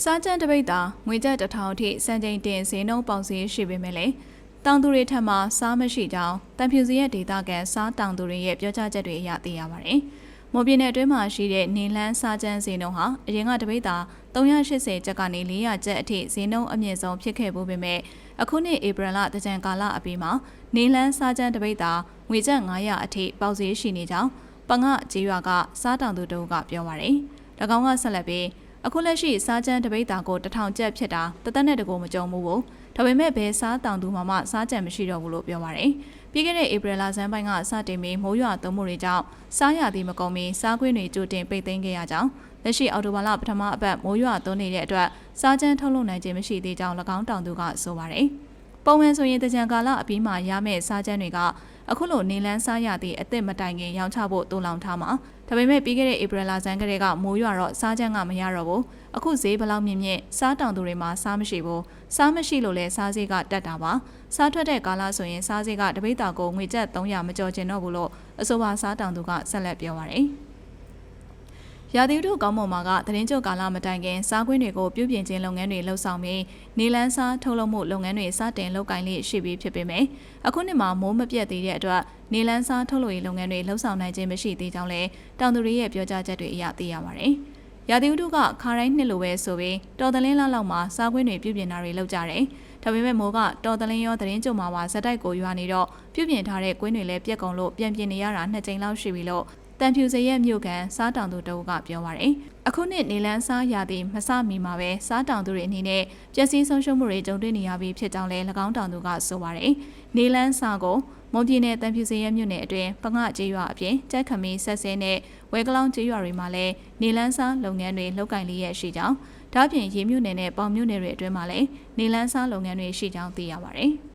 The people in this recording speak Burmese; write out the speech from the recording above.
စားကြံတပိတ်တာငွေကျပ်တစ်ထောင်အထိစံချိန်တင်ဈေးနှုန်းပေါက်ဈေးရှိပေမဲ့လေတောင်သူတွေထက်မှစားမရှိကြောင်းတန်ဖြူစီရဲ့ဒေတာကန်စားတောင်သူတွေရဲ့ပြောကြားချက်တွေအရသိရပါတယ်။မော်ပြည်နယ်အတွင်းမှာရှိတဲ့နေလန်းစားကြံဈေးနှုန်းဟာအရင်ကတပိတ်တာ380ကျပ်ကနေ400ကျပ်အထိဈေးနှုန်းအမြင့်ဆုံးဖြစ်ခဲ့ဖို့ပေမဲ့အခုနှစ်ဧပြီလတကြံကာလအပြီးမှာနေလန်းစားကြံတပိတ်တာငွေကျပ်900အထိပေါက်ဈေးရှိနေကြောင်းပင္ကကြေးရွာကစားတောင်သူတို့ကပြောပါတယ်။၎င်းကဆက်လက်ပြီး အခုလက်ရှိစားကြမ်းတပိတ်တာကိုတထောင်ကျပ်ဖြစ်တာတသက်နဲ့တကူမကြုံဘူးဘူးဒါပေမဲ့ဘယ်စားတောင်သူမှမစားကြံမရှိတော့ဘူးလို့ပြောပါရယ်ပြီးခဲ့တဲ့ဧပြီလဆန်းပိုင်းကစတင်ပြီးမိုးရွာသွန်းမှုတွေကြောင့်စားရသည်မကုန်မီစားခွင့်တွေကြိုတင်ပိတ်သိမ်းခဲ့ရကြောင်းလက်ရှိအော်တိုဘာလပထမအပတ်မိုးရွာသွန်းနေတဲ့အတွက်စားကြမ်းထုတ်လုပ်နိုင်ခြင်းမရှိသေးကြောင်း၎င်းတောင်သူကဆိုပါရယ် ပုံမှန်ဆိုရင်တကြံကာလအပြီးမှာရမယ့်စားကြမ်းတွေကအခုလိုနေလန်းစားရသည့်အသက်မတိုင်ခင်ရောင်းချဖို့တူလောင်ထားမှာဒါပေမဲ့ပြီးခဲ့တဲ့ဧပြီလဆန်းကလေးကမိုးရွာတော့စားကြမ်းကမရတော့ဘူးအခုဈေးဘလောက်မြင့်မြင့်စားတောင်သူတွေမှာစားမရှိဘူးစားမရှိလို့လဲစားဈေးကတက်တာပါစားထွက်တဲ့ကာလဆိုရင်စားဈေးကတပိတ်တာကိုငွေကျပ်300မကျော်ကျင်တော့ဘူးလို့အဆိုပါစားတောင်သူကဆက်လက်ပြောပါတယ် ရာသီဥတုကောင်းမွန်မှာကသတင်းကြုတ်ကာလမတိုင်ခင်စားကွင်းတွေကိုပြုပြင်ခြင်းလုပ်ငန်းတွေလှုပ်ဆောင်ပြီးနေလန်းစားထုတ်လုပ်မှုလုပ်ငန်းတွေစတင်လုပ်ကိုင်လေးရှိပြီးဖြစ်ပေမယ့်အခုနှစ်မှာမိုးမပြတ်သေးတဲ့အတွက်နေလန်းစားထုတ်လုပ်ရေးလုပ်ငန်းတွေလှုပ်ဆောင်နိုင်ခြင်းမရှိသေးကြောင်းလည်းတောင်သူတွေရဲ့ပြောကြားချက်တွေအရသိရပါတယ်။ရာသီဥတုကခါတိုင်းနှစ်လိုပဲဆိုပြီးတော်တလင်းလောက်လောက်မှာစားကွင်းတွေပြုပြင်တာတွေလုပ်ကြတယ်။ဒါပေမဲ့မိုးကတော်တလင်းရောသတင်းကြုံမှာပါဇက်တိုက်ကိုရွာနေတော့ပြုပြင်ထားတဲ့ကွင်းတွေလည်းပြက်ကုန်လို့ပြန်ပြင်နေရတာနှစ်ကြိမ်လောက်ရှိပြီလို့ တန်ဖြူစရဲ့မြို့ကန်စားတောင်သူတအုပ်ကပြောပါရယ်အခုနှစ်နေလန်းစားရာသီမစမီမှာပဲစားတောင်သူတွေအနေနဲ့ပျက်စီးဆုံးရှုံးမှုတွေကြုံတွေ့နေရပြီးဖြစ်ကြောင်းလည်း၎င်းတောင်သူကဆိုပါရယ်နေလန်းစားကိုမွန်ပြည်နယ်တန်ဖြူစရဲ့မြို့နယ်အတွင်းပငှကျေးရွာအပြင်ကြက်ခမီဆက်စဲနဲ့ဝဲကလောင်ကျေးရွာတွေမှာလည်းနေလန်းစားလုပ်ငန်းတွေလုပ်ကင်လေးရရှိကြောင်းဒါ့အပြင်ရေမြို့နယ်နဲ့ပေါင်မြို့နယ်တွေအတွင်းမှာလည်းနေလန်းစားလုပ်ငန်းတွေရှိကြောင်းသိရပါရယ်